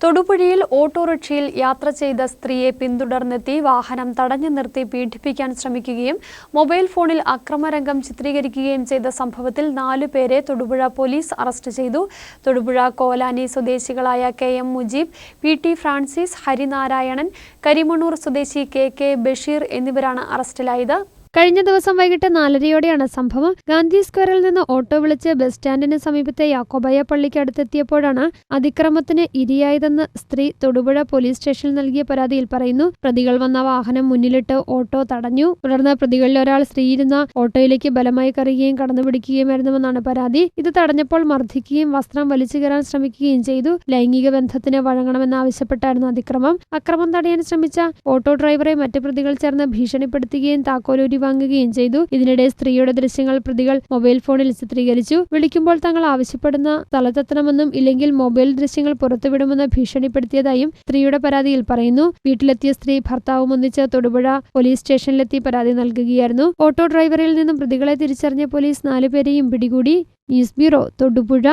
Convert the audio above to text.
തൊടുപുഴയിൽ ഓട്ടോറിക്ഷയിൽ യാത്ര ചെയ്ത സ്ത്രീയെ പിന്തുടർന്നെത്തി വാഹനം തടഞ്ഞു നിർത്തി പീഡിപ്പിക്കാൻ ശ്രമിക്കുകയും മൊബൈൽ ഫോണിൽ അക്രമരംഗം ചിത്രീകരിക്കുകയും ചെയ്ത സംഭവത്തിൽ നാലു പേരെ തൊടുപുഴ പോലീസ് അറസ്റ്റ് ചെയ്തു. തൊടുപുഴ കോലാനി സ്വദേശികളായ K M Mujeeb P T Francis Harinarayanan Karimannoor സ്വദേശി കെ കെ ബഷീർ എന്നിവരാണ് അറസ്റ്റിലായത്. കഴിഞ്ഞ ദിവസം വൈകിട്ട് നാലരയോടെയാണ് സംഭവം. ഗാന്ധി സ്ക്വയറിൽ നിന്ന് ഓട്ടോ വിളിച്ച് ബസ് സ്റ്റാൻഡിന് സമീപത്തെ യാക്കോബായ പള്ളിക്ക് അടുത്തെത്തിയപ്പോഴാണ് അതിക്രമത്തിന് ഇരയായതെന്ന് സ്ത്രീ തൊടുപുഴ പോലീസ് സ്റ്റേഷനിൽ നൽകിയ പരാതിയിൽ പറയുന്നു. പ്രതികൾ വന്ന വാഹനം മുന്നിലിട്ട് ഓട്ടോ തടഞ്ഞു. തുടർന്ന് പ്രതികളിൽ ഒരാൾ സ്ത്രീ ഇരുന്ന ഓട്ടോയിലേക്ക് ബലമായി കയറുകയും കടന്നുപിടിക്കുകയുമായിരുന്നുവെന്നാണ് പരാതി. ഇത് തടഞ്ഞപ്പോൾ മർദ്ദിക്കുകയും വസ്ത്രം വലിച്ചു കയറാൻ ശ്രമിക്കുകയും ചെയ്തു. ലൈംഗിക ബന്ധത്തിന് വഴങ്ങണമെന്നാവശ്യപ്പെട്ടായിരുന്നു അതിക്രമം. അക്രമം തടയാൻ ശ്രമിച്ച ഓട്ടോ ഡ്രൈവറെ മറ്റു പ്രതികൾ ചേർന്ന് ഭീഷണിപ്പെടുത്തുകയും താക്കോലൂരി വാങ്ങുകയും ചെയ്തു. ഇതിനിടെ സ്ത്രീയുടെ ദൃശ്യങ്ങൾ പ്രതികൾ മൊബൈൽ ഫോണിൽ ചിത്രീകരിച്ചു. വിളിക്കുമ്പോൾ തങ്ങൾ ആവശ്യപ്പെടുന്ന സ്ഥലത്തെത്തണമെന്നും ഇല്ലെങ്കിൽ മൊബൈൽ ദൃശ്യങ്ങൾ പുറത്തുവിടുമെന്ന് ഭീഷണിപ്പെടുത്തിയതായും സ്ത്രീയുടെ പരാതിയിൽ പറയുന്നു. വീട്ടിലെത്തിയ സ്ത്രീ ഭർത്താവും ഒന്നിച്ച് തൊടുപുഴ പോലീസ് സ്റ്റേഷനിലെത്തി പരാതി നൽകുകയായിരുന്നു. ഓട്ടോ ഡ്രൈവറിൽ നിന്നും പ്രതികളെ തിരിച്ചറിഞ്ഞ പോലീസ് നാലുപേരെയും പിടികൂടി. News bureau Thodupuzha.